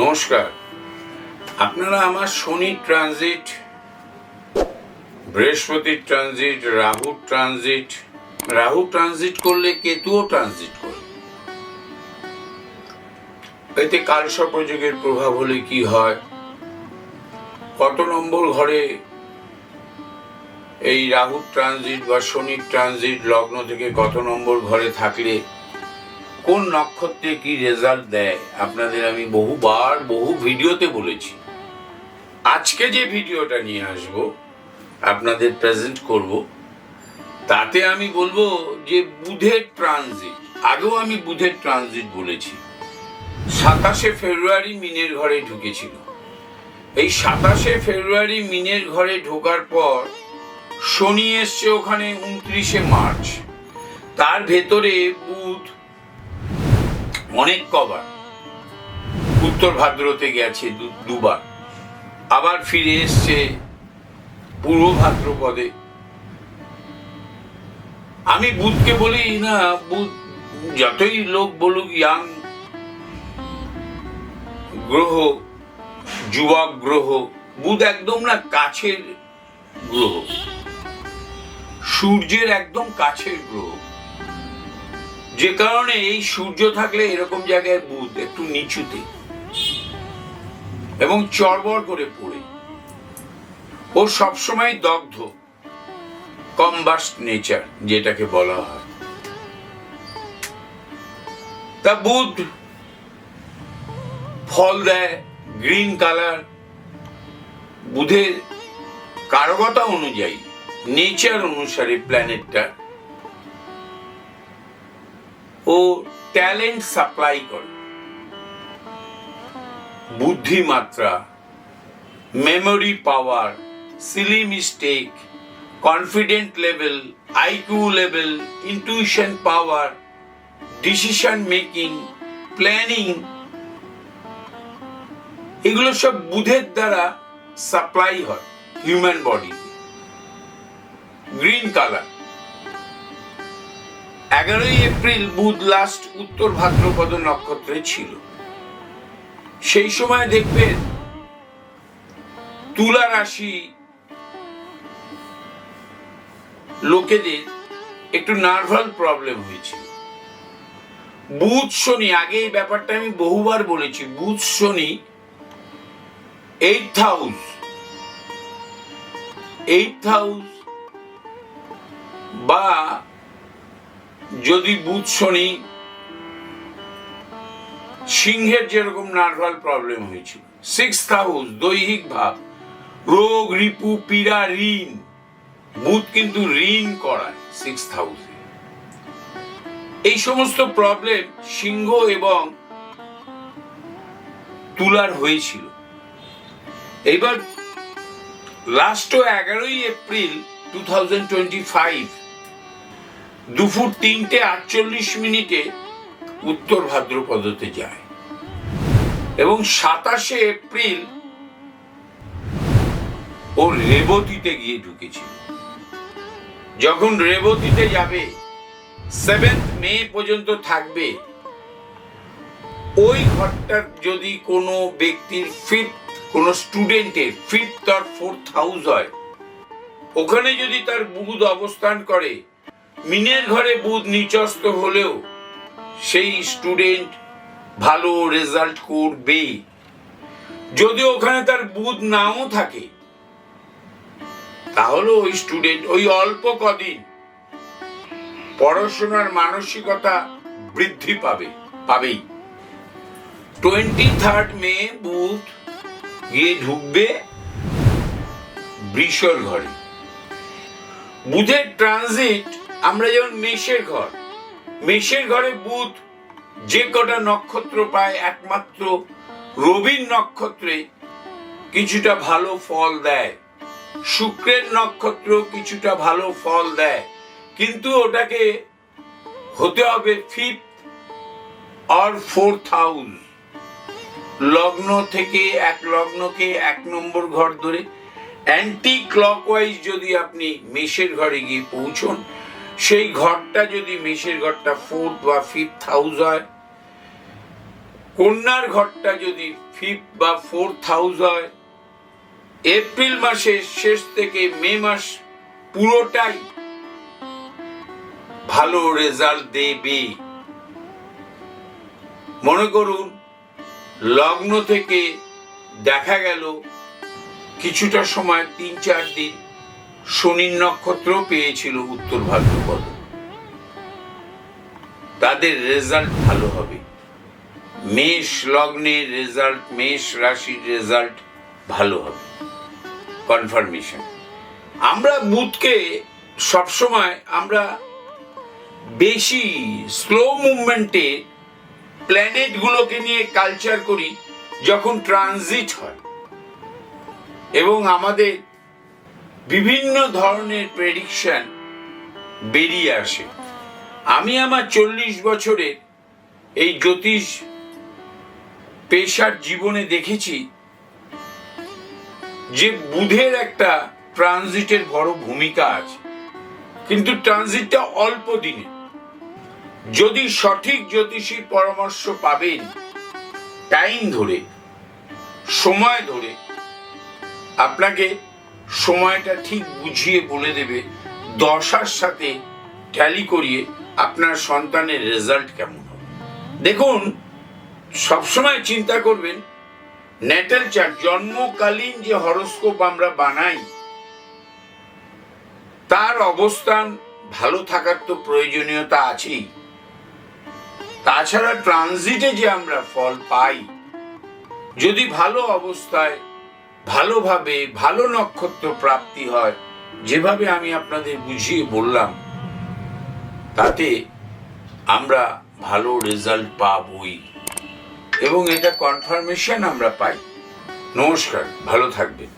নমস্কার। আপনারা আমার শনি ট্রানজিট বৃহস্পতির transit, Rahu transit Rahu transit করলে কেতুও ট্রানজিট করে। এতে কালসর্পযোগের প্রভাব হলে কি হয়? কত নম্বর ঘরে এই রাহু ট্রানজিট বা শনির ট্রানজিট লগ্ন থেকে কত নম্বর ঘরে থাকলে কোন নক্ষত্রে কি রেজাল্ট দেয়, আপনাদের আমি বহুবার, বহু ভিডিওতে বলেছি। আজকে যে ভিডিওটা নিয়ে আসব, আপনাদের প্রেজেন্ট করব, তাতে আমি বলব যে বুধের ট্রানজিট আগেও আমি বুধের ট্রানজিট বলেছি। সাতাশে ফেব্রুয়ারি মিনের ঘরে ঢুকেছিল। এই সাতাশে ফেব্রুয়ারি মিনের ঘরে ঢোকার পর শনি এসছে ওখানে উনত্রিশে মার্চ। তার ভেতরে বুধ অনেক কবার। উত্তর ভাদ্রতে গেছে দুবার। আবার ফিরে এসছে পূর্ব ভাদ্রপদে। আমি বুধকে বলি, না, বুধ, যতই লোক বলুক, ইয়াং গ্রহ, যুবক গ্রহ, বুধ একদম না কাছের গ্রহ। সূর্যের একদম কাছের গ্রহ। যে কারণে এই সূর্য থাকলে এরকম জায়গায় বুধ একটু নিচুতে এবং চড়বড় করে পড়ে। ও সবসময় দগ্ধ, কম্বাস্ট নেচার যেটাকে বলা হয়। তা বুধ ফল দেয়, গ্রিন কালার। বুধের কারকতা অনুযায়ী, নেচার অনুসারে প্ল্যানেটটা ও ট্যালেন্ট সাপ্লাই করে। বুদ্ধিমাত্রা memory power silly mistake confident level IQ level intuition power decision making planning এগুলো সব বুধের দ্বারা সাপ্লাই হয় হিউম্যান বডি গ্রিন কালার এগারোই এপ্রিল বুধ লাস্ট উত্তর ভাদ্রপদ নক্ষত্রে ছিল। সেই সময় দেখবেন তুলা রাশি লোকেদের একটু নার্ভাল প্রবলেম হয়েছিল বুধ শনি, আগে এই ব্যাপারটা আমি বহুবার বলেছি, বুধ শনি এইট হাউস এইট হাউস বা যদি বুধ শনি সিংহের যেরকম নার্ভাল প্রবলেম হয়েছিল। সিক্স হাউস দৈহিক ভাব, রোগ, রিপু, পীড়া, ঋণ। বুধ কিন্তু ঋণ করায় সিক্স হাউসে এই সমস্ত প্রবলেম সিংহ এবং তুলার হয়েছিল। এবার লাস্ট এগারোই April two thousand twenty five দুপুর তিনটে আটচল্লিশ মিনিটে উত্তর ভাদ্রপদতে যায়। এবং সাতাশে এপ্রিল ও রেবতীতে গিয়ে ঢুকেছিল। যখন রেবতীতে যাবে সেভেন্থ মে পর্যন্ত থাকবে, ওই ঘরটার যদি কোনো ব্যক্তির ফিফথ কোনো স্টুডেন্টের ফিফথ আর ফোর্থ হাউস হয়, ওখানে যদি তার বুধ অবস্থান করে মিনের ঘরে বুধ নিচস্ত হলেও সেই স্টুডেন্ট ভালো রেজাল্ট করবে যদি ওখানে তার বুধ নাও থাকে, তাহলে ওই স্টুডেন্ট ওই অল্প কদিন পড়াশোনার মানসিকতা বৃদ্ধি পাবে, পাবেই। টোয়েন্টি থার্ড মে বুধ গিয়ে ঢুকবে বৃষর ঘরে। বুধের ট্রানজিট আমরা যেমন মেষের ঘর, মেষের ঘরে বুধ যে কটা নক্ষত্র পায়, একমাত্র রবির নক্ষত্রে কিছুটা ভালো ফল দেয়, শুক্রের নক্ষত্র কিছুটা ভালো ফল দেয়, কিন্তু ওটাকে হতে হবে ফিফথ আর হাউস লগ্ন থেকে এক লগ্নকে এক নম্বর ঘর ধরে অ্যান্টি ক্লকওয়াইজ যদি আপনি মেষের ঘরে গিয়ে পৌঁছন সেই ঘরটা যদি মেষের ঘরটা ফোর্থ বা ফিফথ হাউস হয়, কন্যার ঘরটা যদি ফিফথ বা ফোর্থ হাউস হয় এপ্রিল মাসের শেষ থেকে মে মাস পুরোটাই ভালো রেজাল্ট দেবে। মনে করুন, লগ্ন থেকে দেখা গেল, কিছুটা সময় তিন চার দিন শনির নক্ষত্র পেয়েছিল উত্তর ভাদ্রপদ তাদের রেজাল্ট ভালো হবে। মেষ লগ্নের রেজাল্ট মেষ রাশির রেজাল্ট ভালো হবে। কনফার্মেশন আমরা বুথকে সবসময় আমরা বেশি স্লো মুভমেন্টে প্ল্যানেটগুলোকে নিয়ে কালচার করি যখন ট্রানজিট হয়। এবং আমাদের বিভিন্ন ধরনের প্রেডিকশন বেরিয়ে আসে। আমি আমার চল্লিশ বছরে এই জ্যোতিষ পেশার জীবনে দেখেছি যে বুধের একটা ট্রানজিটের বড় ভূমিকা আছে। কিন্তু ট্রানজিটটা অল্প দিনে। যদি সঠিক জ্যোতিষীর পরামর্শ পাবেন টাইম ধরে, সময় ধরে, আপনাকে সময়টা ঠিক বুঝিয়ে বলে দেবে, দশার সাথে ট্যালি করিয়ে আপনার সন্তানের রেজাল্ট কেমন হবে। দেখুন, সবসময় চিন্তা করবেন, নেটাল চার্ট, জন্মকালীন যে হরস্কোপ আমরা বানাই, তার অবস্থান ভালো থাকার তো প্রয়োজনীয়তা আছেই। তাছাড়া ট্রানজিটে যে আমরা ফল পাই, যদি ভালো অবস্থায় ভালোভাবে ভালো নক্ষত্র প্রাপ্তি হয়, যেভাবে আমি আপনাদের বুঝিয়ে বললাম, তাতে আমরা ভালো রেজাল্ট পাবই। এবং এটা কনফার্মেশন আমরা পাই। নমস্কার, ভালো থাকবেন।